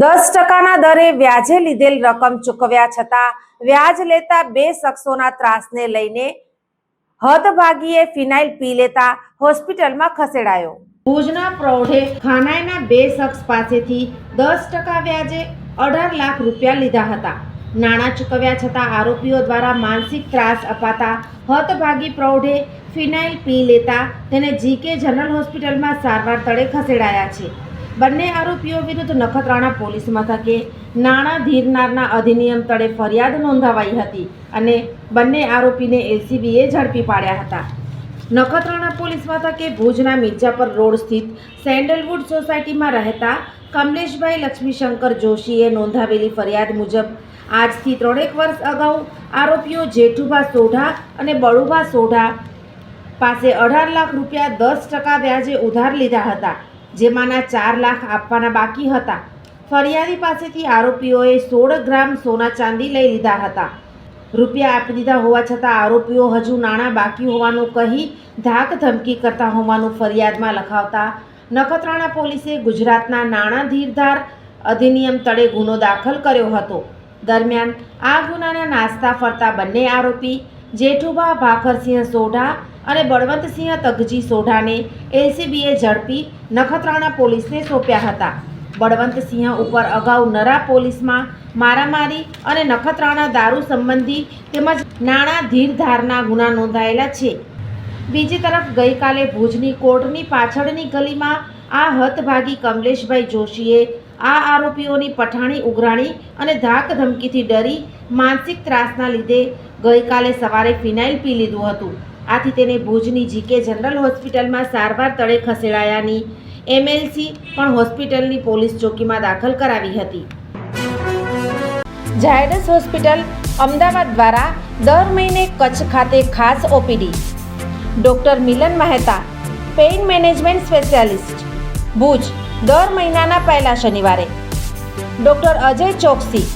દસ ટકાના દરે વ્યાજે લીધેલ રકમ ચૂકવ્યા છતાં વ્યાજ લેતા બે શખ્સોના ત્રાસને લઈને હદભાગીએ ફિનાઇલ પી લેતા હોસ્પિટલમાં ખસેડાયો. ભુજના પ્રૌઢે ખાનાઈના બે શખ્સ પાસેથી દસ ટકા વ્યાજે અઢાર લાખ રૂપિયા લીધા હતા. નાણાં ચૂકવ્યા છતાં આરોપીઓ દ્વારા માનસિક ત્રાસ અપાતા હતભાગી પ્રૌઢે ફિનાઇલ પી લેતા તેને જીકે જનરલ હોસ્પિટલમાં સારવાર તળે ખસેડાયા છે. બંને આરોપીઓ વિરુદ્ધ નખત્રાણા પોલીસ મથકે નાણાં ધીરનારના અધિનિયમ તળે ફરિયાદ નોંધાવાઈ હતી અને બંને આરોપીને એલસીબીએ ઝડપી પાડ્યા હતા. નખત્રાણા પોલીસ મથકે ભુજના મિર્જાપર રોડ સ્થિત સેન્ડલવુડ સોસાયટીમાં રહેતા કમલેશભાઈ લક્ષ્મીશંકર જોશીએ નોંધાવેલી ફરિયાદ મુજબ આજથી ત્રણેક વર્ષ અગાઉ આરોપીઓ જેઠુભા સોઢા અને બળુભા સોઢા પાસે અઢાર લાખ રૂપિયા દસ ટકા વ્યાજે ઉધાર લીધા હતા. જેમાંના ચાર લાખ આપવાના બાકી હતા. ફરિયાદી પાસેથી આરોપીઓએ સોળ ગ્રામ સોના ચાંદી લઈ લીધા હતા. રૂપિયા આપી દીધા હોવા છતાં આરોપીઓ હજુ નાણાં બાકી હોવાનું કહી ધાક ધમકી કરતા હોવાનું ફરિયાદમાં લખાવતા નખત્રાણા પોલીસે ગુજરાતના નાણાં ધીરધાર અધિનિયમ તળે ગુનો દાખલ કર્યો હતો. દરમિયાન આ ગુનાના નાસ્તા ફરતા બંને આરોપી જેઠુભા ભાખરસિંહ સોઢા અને બળવંતસિંહ તગજી સોઢાને એલસીબીએ ઝડપી નખત્રાણા પોલીસને સોંપ્યા હતા. બળવંતસિંહ ઉપર અગાઉ નરા પોલીસમાં મારામારી અને નખત્રાણા દારૂ સંબંધી તેમજ નાણાં ધીરધારના ગુના નોંધાયેલા છે. બીજી તરફ ગઈકાલે ભુજની કોર્ટની પાછળની ગલીમાં આ હતભાગી કમલેશભાઈ જોશીએ આ આરોપીઓની પઠાણી ઉઘરાણી અને ધાક ધમકીથી ડરી માનસિક ત્રાસના લીધે ગઈકાલે સવારે ફિનાઇલ પી લીધું હતું. આથી તેને ભુજની જીકે જનરલ હોસ્પિટલમાં સારવાર તળે ખસેડાયાની એમએલસી પણ હોસ્પિટલની પોલીસ ચોકીમાં દાખલ કરાવી હતી. ઝાયડસ હોસ્પિટલ અમદાવાદ દ્વારા દર મહિને કચ્છ ખાતે ખાસ OPD doctor Milan Mehta, pain management specialist, Bhuj દર મહિનાના પહેલા શનિવારે. ડૉક્ટર અજય ચોકસી,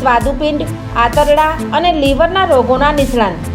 સ્વાદુપિંડ, આંતરડા અને લીવરના રોગોના નિષ્ણાંત.